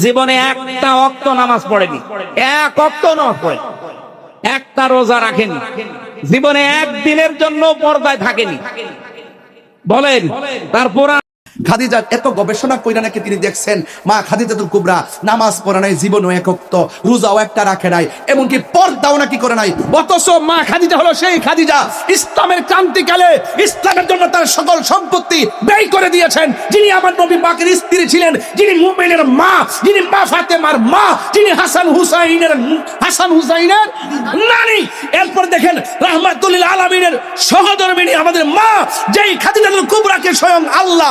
জীবনে একটা অক্ত নামাজ পড়েনি। এক অক্ত নামাজ পড়ে। একটা রোজা রাখেনি। জীবনে একদিনের জন্য পর্দায় থাকেনি। বলেন তারপর খাদিজা এত গবেষণা কইরা নাকি তিনি দেখছেন, মা খাদিজাতুল কুবরা নামাজ পড়ে নাই, জীবনও একক্ত রোজাও একটা রাখে নাই, এমনকি পর্দাও নাকি করে নাই, অথচ মা খাদিজা হলো সেই খাদিজা, ইসলামের ক্রান্তিকালে, ইসলামের জন্য তার সকল সম্পত্তি ব্যয় করে দিয়েছেন, যিনি আমার নবী পাকের স্ত্রী ছিলেন, যিনি মুমিনের মা, যিনি মা ফাতেমার মা, যিনি হাসান হুসাইনের হাসান হুসাইনের নানি। এরপর দেখেন রাহমাতুল্লিল আলামিনের সহধর্মিনী আমাদের মা, যেই খাদিজাতুল কুবরাকে স্বয়ং আল্লাহ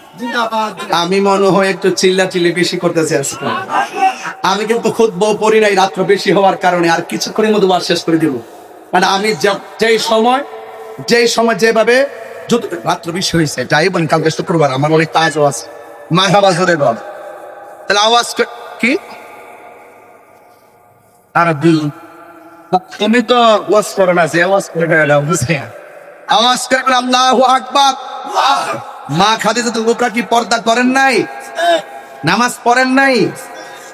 আমি মনে হয় একটু চিল্লা চিল্লি বেশি করতেছি আজকে। আমি কিন্তু খুদ বউ পড়ি নাই, রাত্র বেশি হওয়ার কারণে আর কিছুক্ষণের মধ্যে ওয়াজ শেষ করে দিব। মানে আমি যেই সময় যেই সময় যেভাবে যত রাত্র বেশি হয়েছে, যাই বলেন, কালকে শুক্রবার, আমার অনেক কাজও আছে। মা আওয়াজ ধরে বল তাহলে আওয়াজ কি আর দুই তুমি তো ওয়াজ করো না যে, আওয়াজ করে আওয়াজ করে আল্লাহু আকবার! মা খাদিজাতুল কুবরা কি পর্দা করেন নাই? নামাজ পড়েন নাই?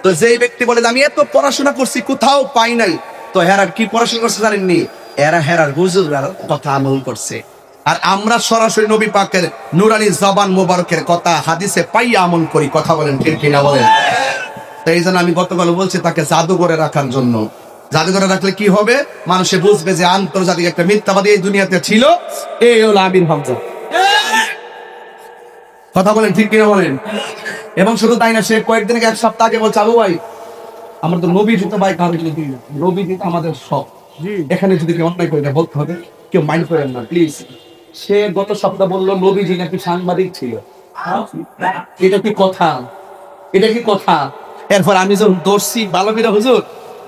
তো যেই ব্যক্তি বলে আমি এত পড়াশোনা করছি, কোথাও পাই নাই। তো হেরার কি পড়াশোনা করছে জানেননি? এরা হেরার বুজুর্গার কথা আমল করছে। আর আমরা সরাসরি নবী পাকের নুরানি জবান মোবারকের কথা হাদিসে পাই আমল করি। কথা বলেন ঠিক কিনা বলেন? তো এই জন্য আমি গতকাল বলছি, তাকে জাদুঘরে রাখার জন্য। জাদুঘরে রাখলে কি হবে? মানুষে বুঝবে যে আন্তর্জাতিক একটা মিথ্যাবাদী এই দুনিয়াতে ছিল। এই হলো আবির হামজা। কথা বলেন ঠিক কিনা বলেন? এবং শুধু তাই না সে কয়েকদিন এক সপ্তাহ আগে বলছে আবু ভাই আমার তো নবী তো ভাই কারও যদি নবী তো আমাদের সব। এখানে যদি কেউ অন্যায় করে বলতে হবে। কেউ মাইন্ড করেন না প্লিজ সে গত সপ্তাহ বলল নবীজি নাকি সাংবাদিক ছিল? এটা কি কথা? এটা কি কথা? এরপর আমি যখন দর্শি বালবীরা হুজুর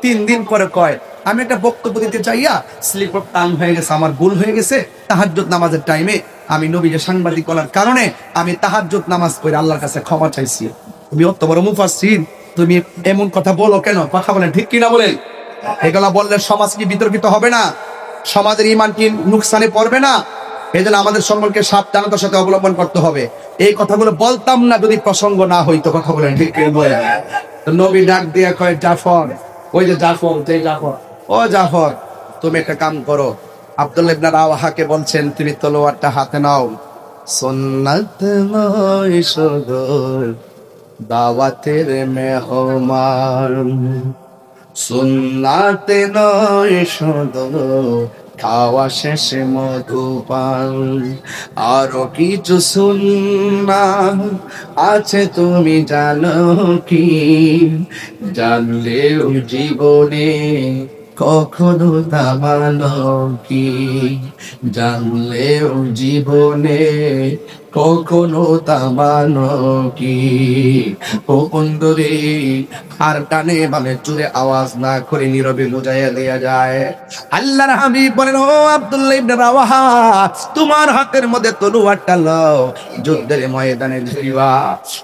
তিন দিন পরে কয় আমি একটা বক্তব্য দিতে চাইয়া স্লিপ অফ টাং হয়ে গেছে আমার ভুল হয়ে গেছে তাহাজ্জুদ নামাজের টাইমে আমি নবীকে সাংবাদিক করার কারণে আমি তাহাজ্জুদ নামাজ করে আল্লাহর কাছে ক্ষমা চাইছি। তুমি অত বড় মুফাসসির। তুমি এমন কথা বলো কেন? কথা বলেন ঠিক কিনা বলেন? এগুলা বললে সমাজ কি বিতর্কিত হবে না? সমাজের ইমান কি নুকসানে পড়বে না? এই জন্য আমাদের সকলকে সাবধানতার সাথে অবলম্বন করতে হবে। এই কথাগুলো বলতাম না, যদি প্রসঙ্গ না হইতো, কথা বলেন ঠিক নবী ডাক দিয়ে কয়, জাফর। ওই যে জাফর যে জাফর। ও জাফর, তুমি একটা কাম করো আব্দুল্লাহ ইবনে রাওয়াহাকে বলছেন, তুমি তলোয়ারটা হাতে নাও। সুন্নাত নয় শুধু দাওয়াতের মেহমান। সুন্নাতে নয় শুধু খাওয়া শেষে মধুপান। আরও কিছু সুন্না আছে, তুমি জানো কি? জানলেও জীবনে কখনো দাবানো কি জানলেও জীবনে কখনো দামানো কি? ও বন্ধুরে আর টানে মানে চুরে আওয়াজ না করে নীরবে বুঝাইয়া দেয়া যায়? আল্লাহর হাবিব বলেন, ও আব্দুল্লাহ ইবনে রাওয়াহা, তোমার হাতের মধ্যে তলোয়ারটা লও যুদ্ধের ময়দানে ধরিবা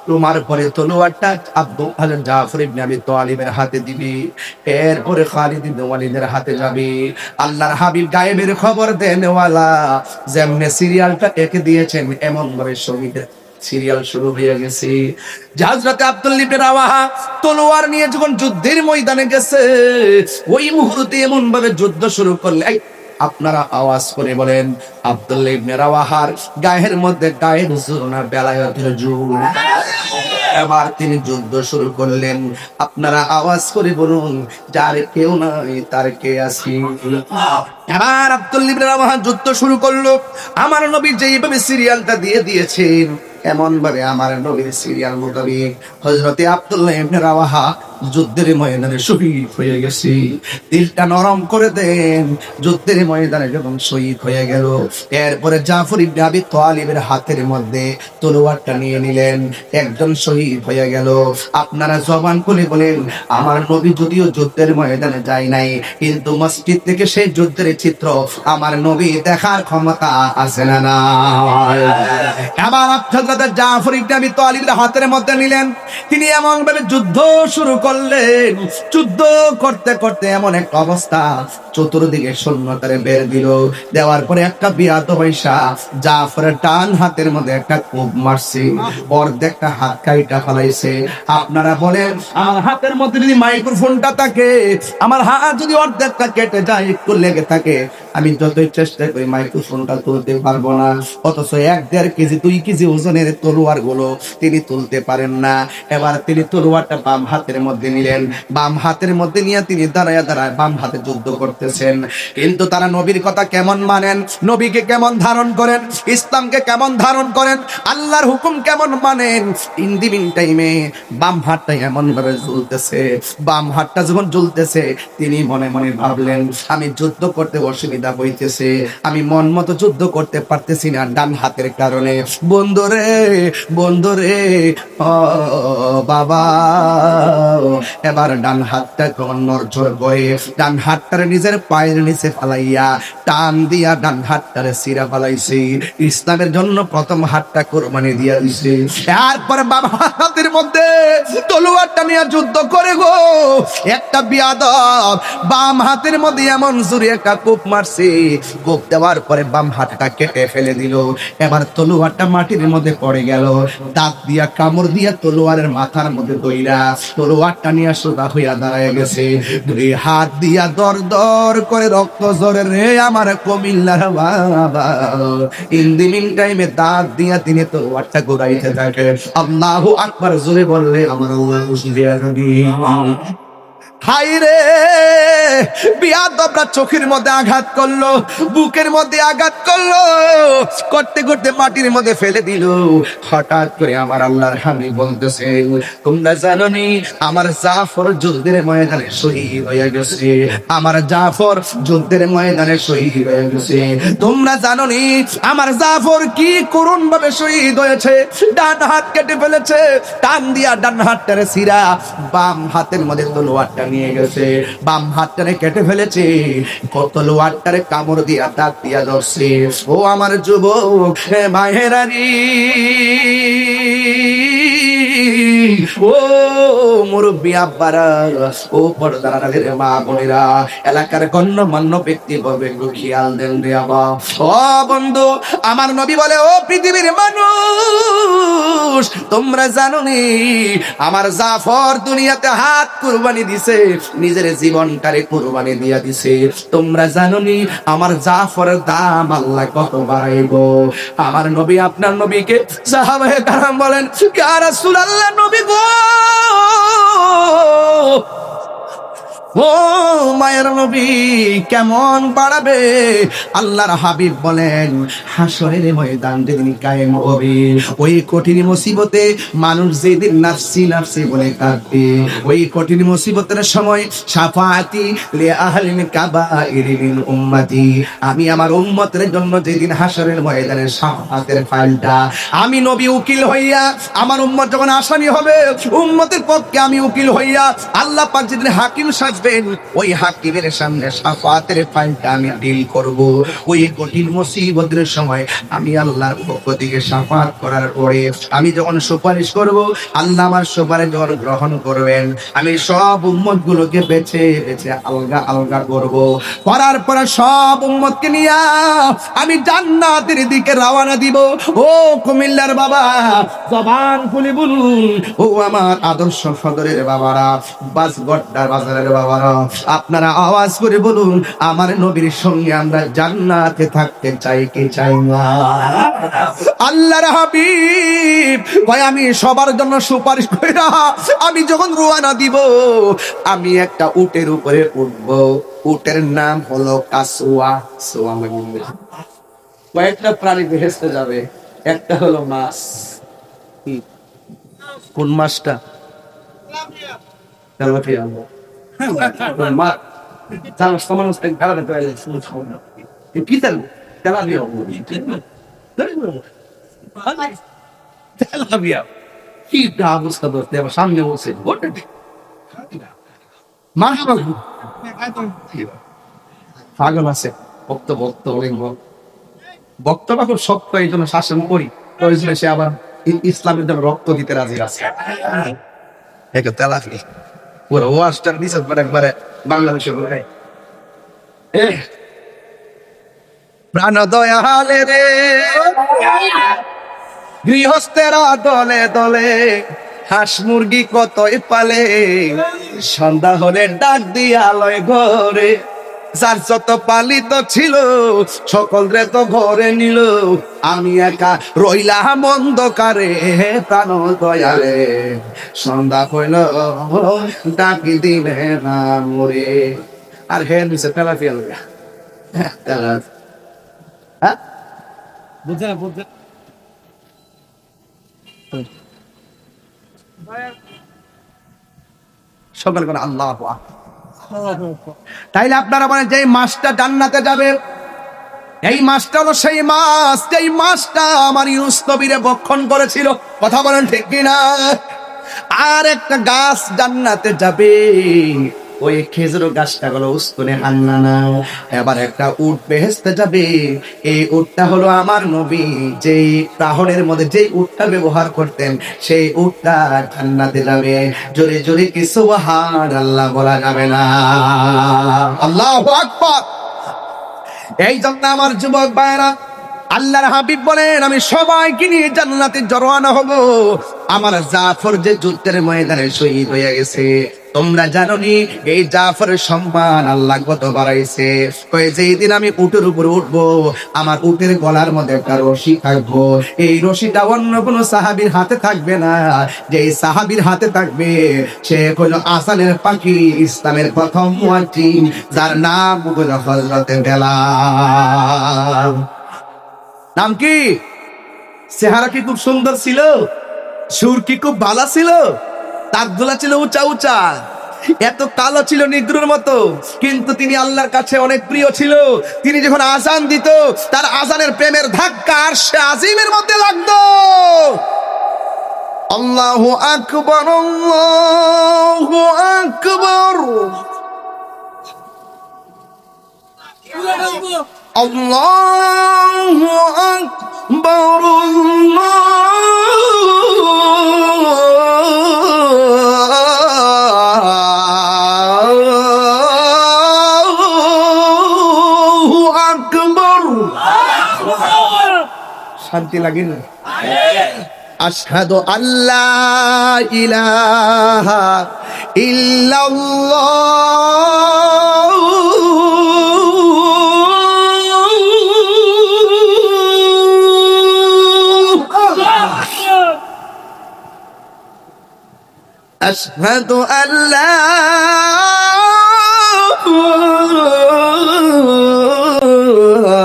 তোমার পরে তলোয়ারটা আব্দুল হাজার জাফর ইবনে আবি তালিবের হাতে দিবি। এরপরে খালিদ ইবনে ওয়ালিদের হাতে যাবি। আল্লাহর হাবিব গায়েবের খবর দেনওয়ালা, যেমনে সিরিয়ালটা একে দিয়েছেন, এমন ভাবে শহীদের সিরিয়াল শুরু হয়ে গেছে। জাহাজরাতে আব্দুল লিপের আওয়াহা তলোয়ার নিয়ে যখন যুদ্ধের ময়দানে গেছে, ওই মুহূর্তে এমন ভাবে যুদ্ধ শুরু করলে আপনারা আওয়াজ করে বলেন, আব্দুল ইবনে রাওয়াহার গায়ের মধ্যে গায়ের জোরনা বেলায় জোর এবার তিনি যুদ্ধ শুরু করলেন। আপনারা আওয়াজ করে বলুন, যার কেউ নাই, তার কে আসি এবার আব্দুল ইবনে যুদ্ধ শুরু করল। আমার নবী যেইভাবে সিরিয়ালটা দিয়ে দিয়েছেন এমন ভাবে আমার নবীর সিরিয়াল মোতাবেক হজরতে আব্দুল্লাহ ইবনে রাওয়াহা যুদ্ধের ময়দানে শহীদ হয়ে গেছে। দিলটা নরম করে দেন, যুদ্ধের ময়দানে যখন শহীদ হয়ে গেল, এরপরে জাফর ইবনে আবি তালিবের হাতের মধ্যে তলোয়ারটা নিয়ে নিলেন। একজন শহীদ হয়ে গেল। আপনারা জবান খুলে বলেন, আমার নবী যদিও যুদ্ধের ময়দানে যায় নাই, কিন্তু মসজিদ থেকে সেই যুদ্ধের চিত্র আমার নবী দেখার ক্ষমতা আছে না না এবার হযরত জাফর ইবনে আবি তালিবের হাতের মধ্যে নিলেন। তিনি এমন ভাবে যুদ্ধ শুরু করলেন। যুদ্ধ করতে করতে এমন এক অবস্থা। চতুর্দিকে শূন্যতারে বের দিল। দেওয়ার পরে একটা বিয়াত পয়সা জাফরের টান হাতের মধ্যে একটা কূপ মারছে। অর্ধেকটা হাত কাইটা ফেলাইছে। আপনারা বলেন, আমার হাতের মধ্যে যদি মাইক্রোফোনটা থাকে, আমার হাত যদি অর্ধেকটা কেটে যায়, একটু লেগে থাকে, আমি যতই চেষ্টা করি মাইক্রোফোনটা তুলতে পারব না। অথচ এক দেড় কেজি, দুই কেজি ওজনের তলোয়ারগুলো তিনি তুলতে পারেন না। এবার তিনি তলোয়ারটা বাম হাতের মধ্যে নিলেন। বাম হাতের মধ্যে নিয়ে তিনি দাঁড়ায় দাঁড়ায় বাম হাতে যুদ্ধ করতেছেন। কিন্তু তারা নবীর কথা কেমন মানেন? নবীকে কেমন ধারণ করেন? ইসলামকে কেমন ধারণ করেন? আল্লাহর হুকুম কেমন মানেন? ইন দি মিন টাইমে বাম হাতটা এমন ভাবে ঝুলতেছে বাম হাতটা যখন ঝুলতেছে তিনি মনে মনে ভাবলেন, আমি যুদ্ধ করতে অসুবিধা হইতেছে। আমি মন মতো যুদ্ধ করতে পারতেছি না ডান হাতের কারণে। বন্ধুরে বন্ধুরে ও বাবা, এবার ডান হাতটা নরঝর গয়ে ডান হাতটারে নিজের পায়ের নিচে ফালাইয়া টান দিয়া ডান হাতটারে সিরা ফালাইছে। ইসলামের জন্য প্রথম হাতটা কোরবানি দিয়া দিছে। এরপরে বাবা হাতের মধ্যে তলোয়ারটা নিয়ে যুদ্ধ করে গো। একটা বিয়াদব বাম হাতের মধ্যে এমন জোরে একটা কোপ মারছে। কোপ দেওয়ার পরে বাম হাতটা কেটে ফেলে দিল। এবার তলোয়ারটা মাটির মধ্যে পড়ে গেল। দাঁত দিয়া কামড় দিয়া তলোয়ারের মাথার মধ্যে দইরা তলোয়ারটা নিয়ে সোজা হইয়া দাঁড়ায় গেছে। দুই হাত দিয়া দর দর করে রক্ত জোরে রে আমার কমিল্লার বাবা ইন দি মিন টাইমে দাঁত দিয়া তিনি তো আটটা ঘুরাইতে থাকে আল্লাহু আকবার জোরে বললে, আমার আল্লাহ। হাই রে বিয়াদবরা চোখের মধ্যে আঘাত করল, বুকের মধ্যে আঘাত করল, করতে করতে মাটির মধ্যে ফেলে দিল। হঠাৎ করে আমার আল্লাহর হামি বলতেছে, তোমরা জানো নি আমার জাফর যুদ্ধের ময়দানে শহীদ হয়ে গেছে। আমার জাফর যুদ্ধের ময়দানে শহীদ হয়ে গেছে। তোমরা জানো নি আমার জাফর কি করুণ ভাবে শহীদ হয়েছে? ডান হাত কেটে ফেলেছে, টান দিয়া ডান হাতটারে সিরা বাম হাতের মধ্যে তলোয়ারটা নিয়ে গেছে। বাম হাতটারে কেটে ফেলেছে। কত তলোয়ারটারে কামড় দিয়া দাঁত দিয়া ধরছে। ও আমার যুবক, হে মাহেরানি ও মুরব্বী আব্বারা, ও মা বোনেরা, এলাকার গণ্যমান্য ব্যক্তি খেয়াল দেন রে বাবা ও বন্ধু, আমার নবী বলে, ও পৃথিবীর মানুষ, তোমরা জানো নি, আমার জাফর দুনিয়াতে হাত কুরবানি দিছে। নিজের জীবনটারে কোরবানি দিয়া দিছে। তোমরা জানো নি আমার জাফরের দাম আল্লাহ কত বাড়াইব। আমার নবী, আপনার নবীকে সাহাবায়ে কারাম বলেন, ইয়া রাসূলুল্লাহ নবী গো! ও মায়ের নবী কেমন বাড়াবে? আল্লাহর হাবিব বলেন, হাসরের ময়দান যেদিন কায়েম হবে, ওই কঠিন মুসিবতে মানুষ যেদিন নাফসি নাফসি বলে কাঁদবে। ওই কঠিন মুসিবতের সময় সাফাতি লে আহলিন কাবাইর মিন উম্মতি। আমি আমার উম্মতের জন্য যেদিন হাসরের ময়দানে সাফাতের ফাইলটা, আমি নবী উকিল হইয়া আমার উম্মত যখন আসামি হবে, উম্মতের পক্ষে আমি উকিল হইয়া আল্লাহ পাক যেদিন হাকিম সাজবেন, ওই হাকিমের সামনে সাফাতের আমি ডিল করব। ওই কঠিন মুসিবতের সময় আমি আল্লাহর পক্ষ থেকে সাফাত করার পরে আমি যখন সুপারিশ করব, আল্লাহ আমার সুপারিশ যখন গ্রহণ করবেন, আমি সব উম্মত গুলোকে বেছে বেছে আলগা আলগা করব। করার পরে সব নিয়ে আমি জান্নাতের দিকে রওনা দিব। ও কুমিল্লার বাবা, জবান খুলে বলুন। ও আমার আদর্শ সদরের বাবারা, বাসগড্ডার বাজারের বাবারা, আপনারা আওয়াজ করে বলুন, আমার নবীর সঙ্গে আমরা জান্নাতে থাকতে চাই কি চাই না? আল্লাহর হাবিব, ভাই, আমি সবার জন্য সুপারিশ কইরা আমি যখন রোয়ানা দিব, আমি একটা উটের উপরে উঠব। উটের নাম হলো কাসুয়া সোয়া মানে কয়েকটা প্রাণী ভেসতে যাবে, একটা হলো মাছ। কোন মাছটা? তেলাপিয়া। আছে। ভক্ত খুব শক্ত, এই জন্য শাসন করি। প্রয়োজনে সে আবার ইসলামের জন্য রক্ত দিতে রাজি আছে। তেলাফি পুরো ওয়াশটার দিছে পরে একবারে বাংলাদেশে বলে প্রাণ রে। গৃহস্থেরা দলে দলে হাঁস মুরগি কতই পালে, সন্ধ্যা হলে ডাক দিয়ে আলয় ঘরে। যার যত পালিত ছিল সকলরে তো ঘরে নিল। আমি একা রইলাম অন্ধকারে প্রাণ দয়ালে। সন্ধ্যা হইল ডাকি দিলে না মরে। আর হে নিচে তেলা ফেল তেলা হ্যাঁ? বুঝছে না বুঝছে সকল করে আল্লাহ। তাইলে আপনারা বলেন যে মাছটা জান্নাতে যাবে, এই মাছটা হলো সেই মাছ, যেই মাছটা আমার ইউনুস নবীরে বক্ষণ করেছিল। কথা বলেন ঠিক কিনা? আর একটা গাছ জান্নাতে যাবে। ওই খেজুর গাছটা হলো উস্তুনে হান্নানা এবার একটা উট বেহেস্তে যাবে। এই উটটা হলো আমার নবী। যেই প্রাহণের মধ্যে যেই উটটা ব্যবহার করতেন, সেই উটটা জান্নাতে যাবে। জোরে জোরে কিছু হার আল্লাহ বলা যাবে না। আল্লাহ এই জন্য আমার যুবক ভাইরা আল্লাহর হাবিব বলেন, আমি সবাইকে নিয়ে জান্নাতে জড়ানো হব। আমার জাফর যে যুদ্ধের ময়দানে শহীদ হয়ে গেছে। তোমরা জানো নি এই জাফরের সম্মান আল্লাহ কত বাড়াইছে। কয়ে যেই দিন আমি উটের উপরে উঠবো, আমার উটের গলার মধ্যে একটা রশি থাকব। এই রশিটা অন্য কোনো সাহাবীর হাতে থাকবে না। যে সাহাবীর হাতে থাকবে, সে হলো আসানের পাখি, ইসলামের প্রথম মুয়াজ্জিন, যার নাম হলো হযরতে বেলাল। নাম কি? চেহারা কি খুব সুন্দর ছিল? সুর কি খুব ভালো ছিল? দাঁতগুলা ছিল উঁচা উঁচা। এত কালো ছিল নিদ্রুর মতো। কিন্তু তিনি আল্লাহর কাছে অনেক প্রিয় ছিল। তিনি যখন আজান দিত, তার আজানের প্রেমের ধাক্কা আর সে আজিমের মধ্যে লাগতো। আল্লাহ আকবর আকবর। আল্লাহ আকবর, আল্লাহ শান্তি লাগে না আশহাদু আল্লাহ ইলাহা ইল্লাল্লাহ أشهد أن لا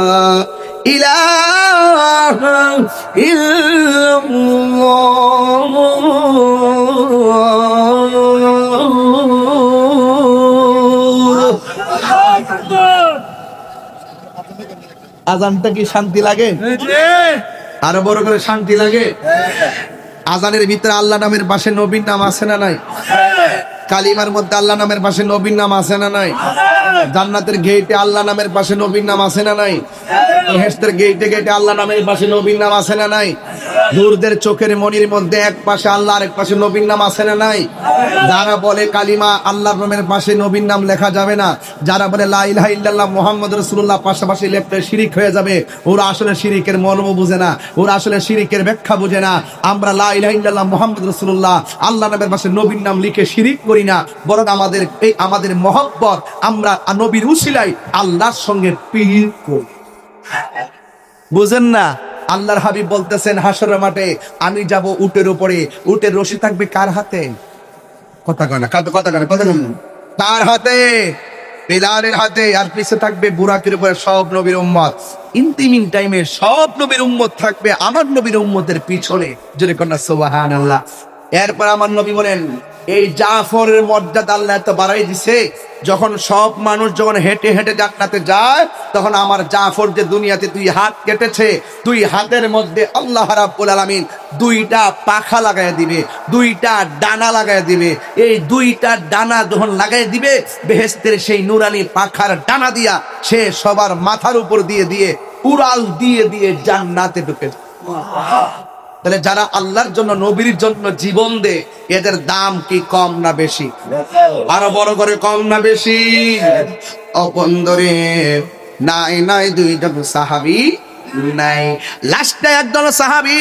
إله إلا الله আজানটা কি শান্তি লাগে? আরও বড় করে শান্তি লাগে? আজানের ভিতরে আল্লাহ নামের পাশে নবীর নাম আছে না নাই? কালিমার মধ্যে আল্লাহ নামের পাশে নবীর নাম আছে না নাই? জান্নাতের গেটে আল্লাহ নামের পাশে নবীর নাম আছে না নাই? হেস্তের গেটে গেটে আল্লাহ নামের পাশে নবীর নাম আছে না নাই? দূরদের চোখের মনির মধ্যে এক পাশে আল্লাহ আর এক পাশে নবীর নাম আছে না নাই? যারা বলে কালিমা আল্লাহর নামের পাশে নবীর নাম লেখা যাবে না, যারা বলে লা ইলাহা ইল্লাল্লাহ মুহাম্মদ রাসূলুল্লাহ পাশাপাশি লেখতে শিরিক হয়ে যাবে, ওরা আসলে শিরিকের মর্ম বুঝে না, ওরা আসলে শিরিকের ব্যাখ্যা বুঝে না। আমরা লা ইলাহা ইল্লাল্লাহ মুহাম্মদ রাসূলুল্লাহ আল্লাহ নামের পাশে নবীর নাম লিখে শিরিক করি না, বরং আমাদের এই আমাদের মহব্বত আমরা নবীর উসিলাই আল্লাহর সঙ্গে পীর করি। বুঝেন না? আল্লাহর হাবিব বলতেছেন, হাসরের মাঠে আমি যাব উটের উপরে। উটের রশি থাকবে কার হাতে? কথা কয় না কথা কয় কথা তার হাতে? বেলালের হাতে। আর পিছে থাকবে বুরাকের উপরে সব নবীর উম্মত। ইন্তিমিং টাইমে সব নবীর উম্মত থাকবে আমার নবীর উম্মতের পিছনে। যদি কন্যা সোবাহান আল্লাহ এরপর আমার নবী বলেন, এই জাফরের মর্যাদা আল্লাহ এত বাড়াই দিছে, যখন সব মানুষ যখন হেঁটে হেঁটে জান্নাতে যায়, তখন আমার জাফর যে দুনিয়াতে দুই হাত কেটেছে, দুই হাতের মধ্যে আল্লাহ রাব্বুল আলামিন দুইটা পাখা লাগাই দিবে, দুইটা ডানা লাগাই দিবে এই দুইটা ডানা যখন লাগাই দিবে বেহেস্তের সেই নুরানি পাখার ডানা দিয়া সে সবার মাথার উপর দিয়ে দিয়ে উড়াল দিয়ে দিয়ে জান্নাতে ঢুকে। তাহলে যারা আল্লাহর জন্য, নবীর জন্য জীবন দে এদের দাম কি কম না বেশি? আরও বড় করে কম না বেশি? অপন্দরে নাই নাই, দুইজন সাহাবি, নাই। লাস্টে একজন সাহাবি,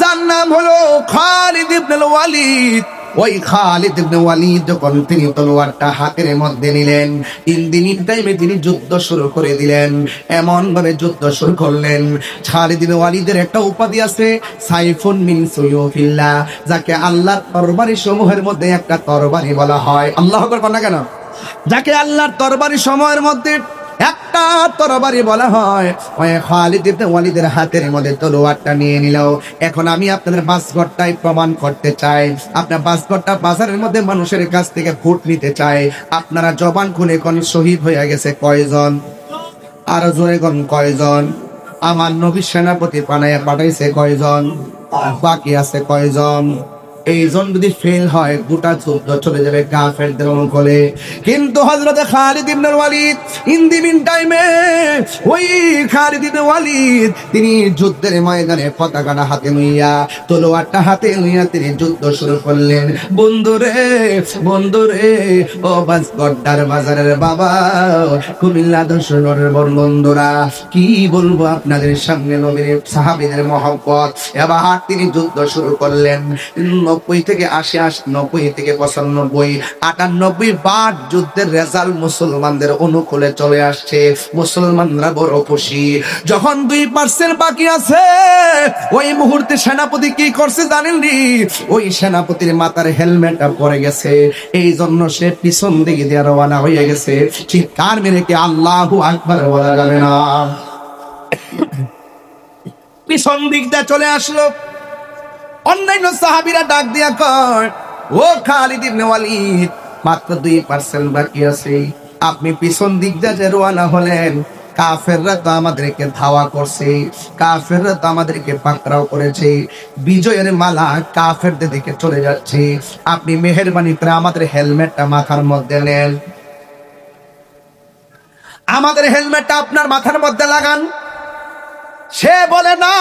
যার নাম হলো খালিদ ইবনুল ওয়ালিদ। ওই খালিদ ইবনে ওয়ালিদ যখন তিনি তলোয়ারটা হাতের মধ্যে নিলেন, তিন টাইমে তিনি যুদ্ধ শুরু করে দিলেন। এমন ভাবে যুদ্ধ শুরু করলেন। খালিদ ইবনে ওয়ালিদের একটা উপাধি আছে, সাইফুন মিন সুয়ুফিল্লাহ, যাকে আল্লাহর তরবারি সমূহের মধ্যে একটা তরবারি বলা হয়। আল্লাহ আকবার না কেন? যাকে আল্লাহর তরবারি সময়ের মধ্যে একটা তরবারি বলা হয়। খালিদ ইবনে ওয়ালিদের হাতের মধ্যে তলোয়ারটা নিয়ে নিল। এখন আমি আপনাদের বাসঘরটাই প্রমাণ করতে চাই। আপনার বাসঘরটা বাজারের মধ্যে মানুষের কাছ থেকে ভোট নিতে চাই। আপনারা জবান খুলে কোন শহীদ হয়ে গেছে কয়জন? আরও জোরে কোন কয়জন? আমার নবী সেনাপতি পানায় পাঠাইছে কয়জন? বাকি আছে কয়জন? এইজন যদি ফেল হয়, গোটা চলে যাবে কাফেরদের অনুকূলে কিন্তু হযরত Khalid ibn Walid in the mean টাইমে ওই খালিদ ইবনে ওয়ালিদ, তিনি যুদ্ধের ময়দানে পতাকাটা হাতে লইয়া, তলোয়ারটা হাতে লইয়া তিনি যুদ্ধ শুরু করলেন। বন্ধুরে বন্ধুরে, ও বাস গড্ডার বাজারের বাবা, কুমিল্লা দর্শনের বন্ধুরা, কি বলব আপনাদের সামনে নবীর সাহাবীদের মহব্বত? এবার তিনি যুদ্ধ শুরু করলেন। নব্বই থেকে আশি আশি নব্বই থেকে পঁচানব্বই, আটানব্বই বার যুদ্ধের রেজাল্ট মুসলমানদের অনুকূলে চলে আসছে। মুসলমানরা বড় খুশি। যখন দুই পার্সেন্ট বাকি আছে, ওই মুহূর্তে সেনাপতি কি করছে জানেননি? ওই সেনাপতির মাথার হেলমেটটা পরে গেছে। এই জন্য সে পিছন দিকে দিয়ে রওনা হয়ে গেছে। চিৎকার মেরে কি আল্লাহু আকবার বলা যাবে না। পিছন দিক দিয়ে চলে আসলো। অন্যান্য সাহাবীরা ডাক দিয়া কর ও খালিদ ইবনে ওয়ালিদ, মাত্র দুই পার্সেন্ট বাকি আছে। আপনি পিছন দিক দিয়ে যে হলেন, কাফেররা তো আমাদেরকে ধাওয়া করছে, কাফেররা তো আমাদেরকে পাকড়াও করেছে। বিজয়ের মালা কাফেরদের দিকে চলে যাচ্ছে। আপনি মেহেরবানি করে আমাদের হেলমেটটা মাথার মধ্যে নেন। আমাদের হেলমেটটা আপনার মাথার মধ্যে লাগান। সে বলে, না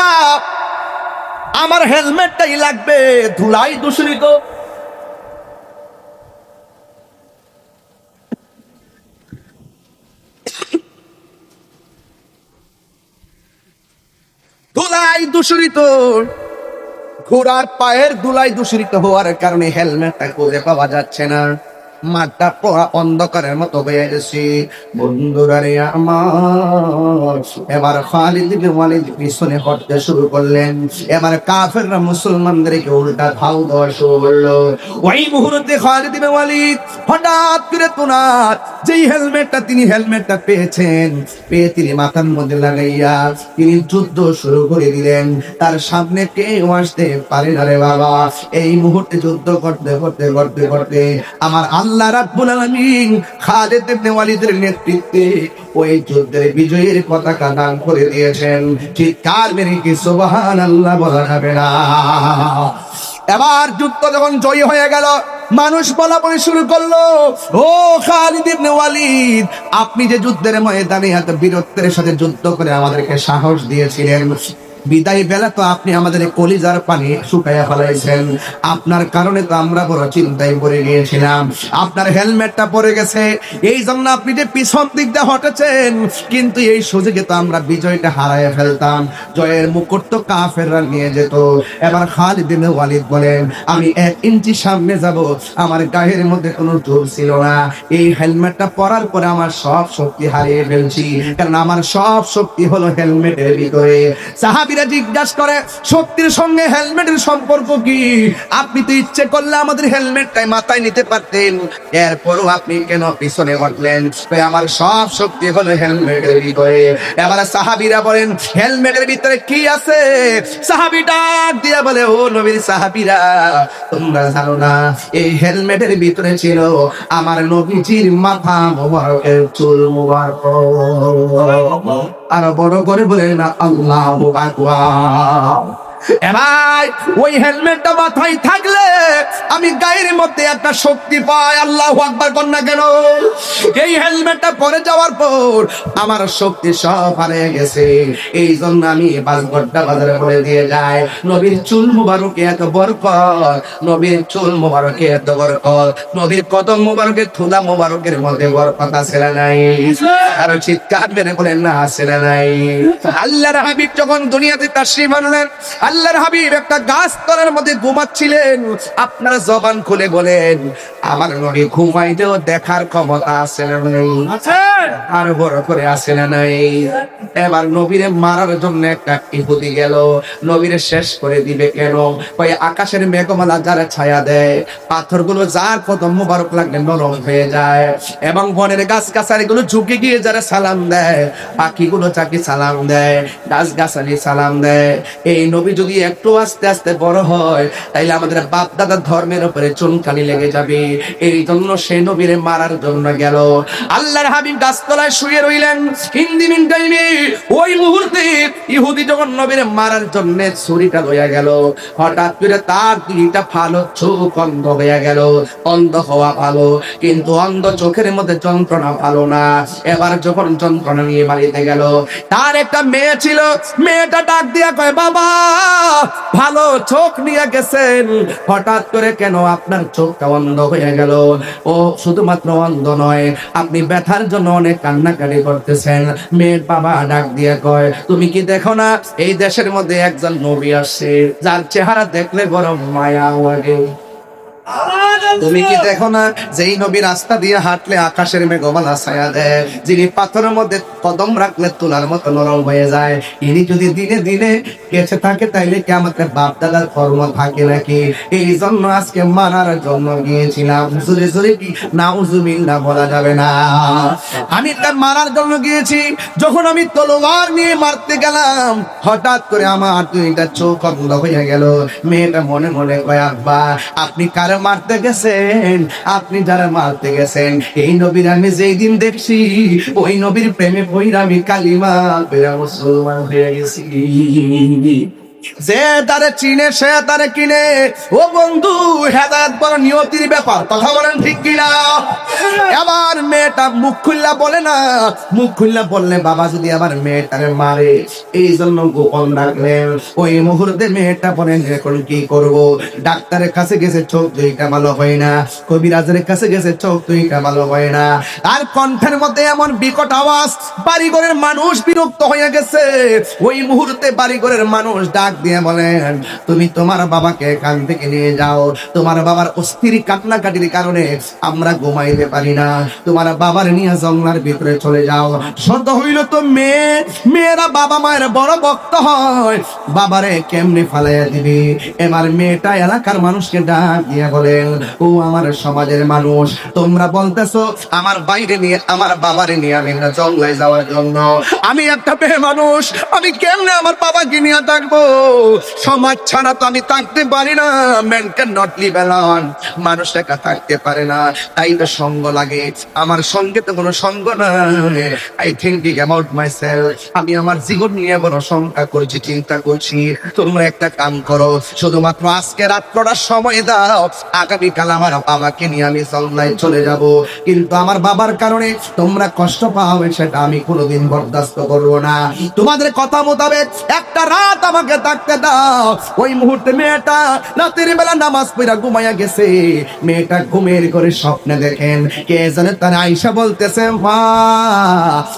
আমার হেলমেটটাই লাগবে, ধুলাই দূষণিত ধুলাই দূষণিত ঘোড়ার পায়ের ধুলাই দূষণিত হওয়ার কারণে হেলমেটটা খুঁজে পাওয়া যাচ্ছে না। মাঠটা পোড়া অন্ধকারের মতো হয়ে গেছে। বন্ধুরা রে আমার, এবার খালিদ ওয়ালিদ পিছনে হটতে শুরু করলেন। এবার কাফেররা মুসলমানদেরকে উল্টা ধাও দেওয়া শুরু করল। ওই মুহূর্তে খালিদ ওয়ালিদ হঠাৎ করে তোনার যেই হেলমেটটা তিনি হেলমেটটা পেয়েছেন, পেয়ে তিনি মাথার মধ্যে লাগাইয়া তিনি যুদ্ধ শুরু করে দিলেন। তার সামনে কেউ আসতে পারে না রে বাবা। এই মুহূর্তে যুদ্ধ করতে করতে করতে করতে আমার আল্লাহ রাব্বুল আলামিন খালিদ ইবনে ওয়ালিদের নেতৃত্বে ওই বিজয়ের পতাকা দান করে দিয়েছেন। চিৎকার মেরে কি সুবহানাল্লাহ বলা যাবে না। এবার যুদ্ধ যখন জয়ী হয়ে গেল, মানুষ বলা বলে শুরু করল, ও খালিদ ইবনে ওয়ালিদ, আপনি যে যুদ্ধের ময়দানে এত বীরত্বের সাথে যুদ্ধ করে আমাদেরকে সাহস দিয়েছিলেন বিদায় বেলা তো আপনি আমাদের কলিজার পানি শুকাইয়া ফেলাইছেন। আপনার কারণে তো আমরা বড় চিন্তায় পড়ে গিয়েছিলাম। আপনার হেলমেটটা পড়ে গেছে। এই জন্য আপনি যে পিছন দিক দিয়ে হটেছেন, কিন্তু এই সুযোগে তো আমরা বিজয়টা হারায় ফেলতাম। জয়ের মুকুট তো কাফেররা নিয়ে যেত। এবার খালিদ ইবনে ওয়ালিদ বলেন, আমি এক ইঞ্চি সামনে যাব। আমার গায়ের মধ্যে কোনো জোর ছিল না। এই হেলমেটটা পরার পরে আমার সব শক্তি হারিয়ে ফেলছি। কারণ আমার সব শক্তি হলো হেলমেটের ভিতরে। সাহাবি সাহাবিরা জিজ্ঞাসা করে, শক্তির সঙ্গে হেলমেটের সম্পর্ক কি? আপনি তো ইচ্ছে করলে আমাদের হেলমেটটাই মাথায় নিতে পারতেন। এরপরও আপনি কেন পিছনে ঘটলেন আমার সব শক্তি হলো হেলমেটের ভিতরে। এবার সাহাবিরা বলেন, হেলমেটের ভিতরে কি আছে? সাহাবি দিয়া বলে, ও নবীর সাহাবিরা, তোমরা জানো না, এই হেলমেটের ভিতরে ছিল আমার নবীজির মাথা মোবারকের চুল মোবারক। আর বড় করে বলে না আল্লাহ আকবার। আল্লাহ নবীর চুল মুবারকে এত বরকত, নবীর চুল মুবারকে এত নবীর কদম মুবারকের থুলা মুবারকের মধ্যে বরকত আছে না নাই। আর চিৎকার মেরে বলেন, না আছে না নাই। আল্লাহর হাবিব যখন দুনিয়াতে তাশরীফ আনলেন আল্লাহর হাবিব একটা গাছ তলার মধ্যে ঘুমাচ্ছিলেন। আপনারা জবান খুলে বলেন আমার নবী ঘুমাইতেও দেখার ক্ষমতা আছে না নাই? আর বড় করে আসে না নাই? এবার নবীরে মারার জন্য একটা ইহুদি গেল। নবীরে শেষ করে দিবে কেন? ওই আকাশের মেঘমালা যারা ছায়া দেয় পাথরগুলো যার কদম মুবারক লাগলে নরম হয়ে যায় এবং বনের গাছ গাছালি গুলো ঝুঁকে গিয়ে যারা সালাম দেয় পাখিগুলো চাকি সালাম দেয় গাছ গাছালি সালাম দেয়। এই নবী যদি একটু আস্তে আস্তে বড় হয়, তাইলে আমাদের বাপ দাদার ধর্মের উপরে চুনকানি লেগে যাবে। এই জন্য সে নবীরে মারার জন্য গেল। আল্লাহর হাবিব গাছতলায় শুয়ে রইলেন। হিন্দি মিন টাইমে ওই মুহূর্তে ইহুদি যখন নবীরে মারার জন্য ছুরিটা লইয়া গেল, হঠাৎ করে তার দুইটা ভালো, চোখ অন্ধ হইয়া গেল। অন্ধ হওয়া ভালো, কিন্তু অন্ধ চোখের মধ্যে যন্ত্রণা ভালো না। এবার যখন যন্ত্রণা নিয়ে বাড়িতে গেল, তার একটা মেয়ে ছিল, মেয়েটা ডাক দিয়া কয়, বাবা! ভালো চোখ নিয়ে গেছেন। হঠাৎ করে কেন আপনার চোখটা অন্ধ হয়ে গেল? ও, শুধুমাত্র অন্ধ নয়, আপনি ব্যথার জন্য অনেক কান্নাকাটি করতেছেন। মেয়ের বাবা ডাক দিয়ে কয়, তুমি কি দেখো না? এই দেশের মধ্যে একজন নবী আসছে, যার চেহারা দেখলে বড় মায়া লাগে। তুমি কি দেখো না যেই নবী রাস্তা দিয়ে হাঁটলে আকাশের ছায়া দেয়? যিনি পাথরের মধ্যে কদম রাখলে তোলার মতো নরম হয়ে যায়। ইনি যদি দিনে দিনে বেঁচে থাকে, তাইলে কি আমাদের বাপ দাদার কর্ম থাকে নাকি? এই জন্য আজকে গিয়েছিলাম। কি? নাউজুবিল্লাহ বলা যাবে না। আমি তার মারার জন্য গিয়েছি। যখন আমি তলোয়ার নিয়ে মারতে গেলাম, হঠাৎ করে আমার দুইটা চোখ অন্ধ হয়ে গেল। মেয়েটা মনে মনে কয়, আব্বা, আপনি কারে মারতে গেছেন, আপনি যারা মারতে গেছেন, এই নবীর আমি যেই দিন দেখছি, ওই নবীর প্রেমে পইরা আমি কালিমা মুসলমান হয়ে গেছি। যে তারে চিনে, সে তারে কিনে। ও বন্ধু, হেদায়ত বড় নিয়তির ব্যাপার, কথা বলেন ঠিক কিনা? আবার মেয়েটা মুখ খুললা বলে না, মুখ খুললা বললে, বাবা, যদি আবার মেয়েটারে মারে এই জন্য গোপন রাখলেন ওই মুহূর্তে মেয়েটা বলেন এখন কি করব? ডাক্তারের কাছে গেছে, চোখ দুইটা ভালো হয় না। কবিরাজের কাছে গেছে, চোখ দুইটা ভালো হয় না। আর কণ্ঠের মধ্যে এমন বিকট আওয়াজ, বাড়িঘরের মানুষ বিরক্ত হয়ে গেছে। ওই মুহূর্তে বাড়িঘরের মানুষ ডাক দিয়ে বলেন, তুমি তোমার বাবাকে এখান থেকে নিয়ে যাও। তোমার বাবার অস্থির কান্নাকাটির কারণে আমরা ঘুমাইতে পারি না। তোমার বাবার নিয়ে জঙ্গলার ভিতরে চলে যাও। সত্য হইল তো মেয়ে। মেয়েরা বাবা মায়ের বড় ভক্ত হয়। বাবারে কেমনে ফালাইয়া দিবি? এবার মেয়েটা এলাকার মানুষকে ডাক দিয়ে বলেন, ও আমার সমাজের মানুষ, তোমরা বলতেছো আমার বাইরে নিয়ে, আমার বাবারে নিয়ে আমি জঙ্গলায় যাওয়ার জন্য। আমি একটা মেয়ে মানুষ, আমি কেমনে আমার বাবাকে নিয়ে থাকব? ছাড়া তো আমি থাকতে পারি না। Man can not live alone মানুষ একা থাকতে পারে না। তাই তো সঙ্গ লাগে। আমার সঙ্গে তো কোনো সঙ্গ আই থিঙ্কিং অ্যাবাউট মাই আমি আমার জীবন নিয়ে বড় শঙ্কা করছি, চিন্তা করছি। তোমরা একটা কাম করো। শুধুমাত্র আজকে রাত্রটার সময় দাও। আগামীকাল আমার বাবাকে নিয়ে আমি সল্লায় চলে যাব। কিন্তু আমার বাবার কারণে তোমরা কষ্ট পাবে সেটা আমি কোনোদিন বরদাস্ত করব না। তোমাদের কথা মোতাবেক একটা রাত আমাকে থাকতে দাও। ওই মুহূর্তে মেয়েটা রাতের বেলা নামাজ পড়া ঘুমাইয়া গেছে। মেয়েটা ঘুমের করে স্বপ্নে দেখেন। কে জানে তার আইসা বলতেছে, মা,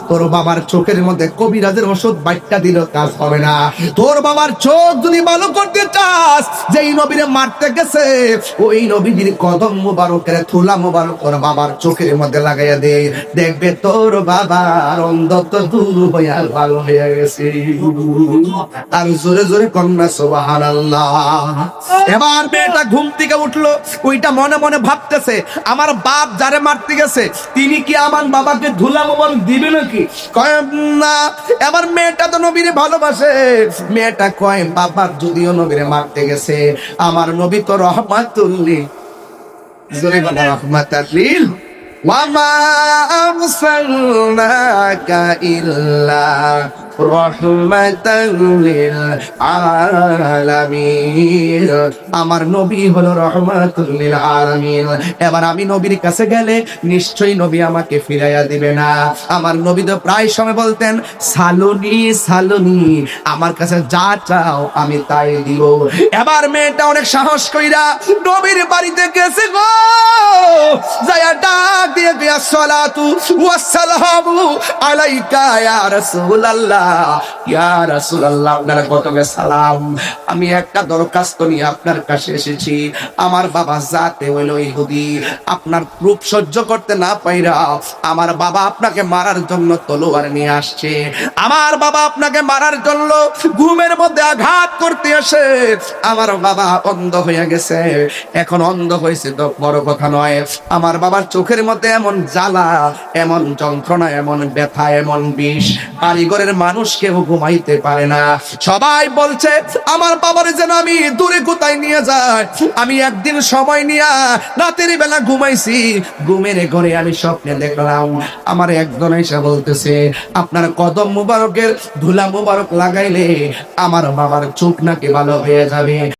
তোর বাবার চোখের মধ্যে কবিরাজের ওষুধ বাইটটা দিল কাজ হবে না। তোর বাবার চোখ যদি ভালো করতে চাস, যেই নবীরে মারতে গেছে, ওই নবীজির কদম মুবারকের থুলা মুবারক তোর বাবার চোখের মধ্যে লাগাইয়া দে। দেখবে তোর বাবার অন্ধত্ব দূর হইয়া ভালো হইয়া গেছে। আর জোরে জোরে কন্যা সোবাহান এবার মেয়েটা ঘুম থেকে উঠল, ওইটা মনে মনে ভাবতেছে, আমার বাপ যারে মারতে গেছে, তিনি কি আমার বাবাকে ধুলা দিবে নাকি? না, এবার মেয়েটা তো নবীরে ভালোবাসে। মেয়েটা কয় বাবার যদিও নবীরে মারতে গেছে, আমার নবী তো রহমাতুল্লি জোরে রহমাতাল্লিল? রহমাতাল লিল আলামিন আমার নবী হলো এবার আমি নবীর কাছে গেলে নিশ্চয়ই নবী আমাকে ফিরাইয়া দিবে না। আমার নবী তো প্রায় সময় বলতেন, সালুনি সালুনি, আমার কাছে যা চাও আমি তাই দিব। এবার মেয়েটা অনেক সাহস কইরা নবীর বাড়িতে গেছে গো। যায়া ডাক দিয়ে সালাতু আলাইকা ইয়া রাসূলুল্লাহ। আমি একটা দরখাস্ত নিয়ে আপনার কাছে এসেছি। আমার বাবা জাতে ইহুদি। আপনার রূপ সহ্য করতে না পাইরা আমার বাবা আপনাকে মারার জন্য তলোয়ার নিয়ে আসছে। আমার বাবা আপনাকে মারার জন্য ঘুমের মধ্যে আঘাত করতে আসে আমার বাবা অন্ধ হয়ে গেছে। এখন অন্ধ হয়েছে তো বড় কথা নয়। আমার বাবার চোখের মধ্যে এমন জ্বালা, এমন যন্ত্রণা, এমন ব্যথা, এমন বিষ। কারিগরের মানুষ কেউ ঘুমাইতে পারে না। সবাই বলছে, আমার বাবার যেন আমি দূরে কোথায় নিয়ে যায় আমি একদিন সময় নিয়া রাতের বেলা ঘুমাইছি। ঘুমের ঘরে আমি স্বপ্নে দেখলাম, আমার একজন এসে বলতেছে, আপনার কদম মুবারকের ধুলা মুবারক লাগাইলে আমার বাবার চোখ নাকি ভালো হয়ে যাবে।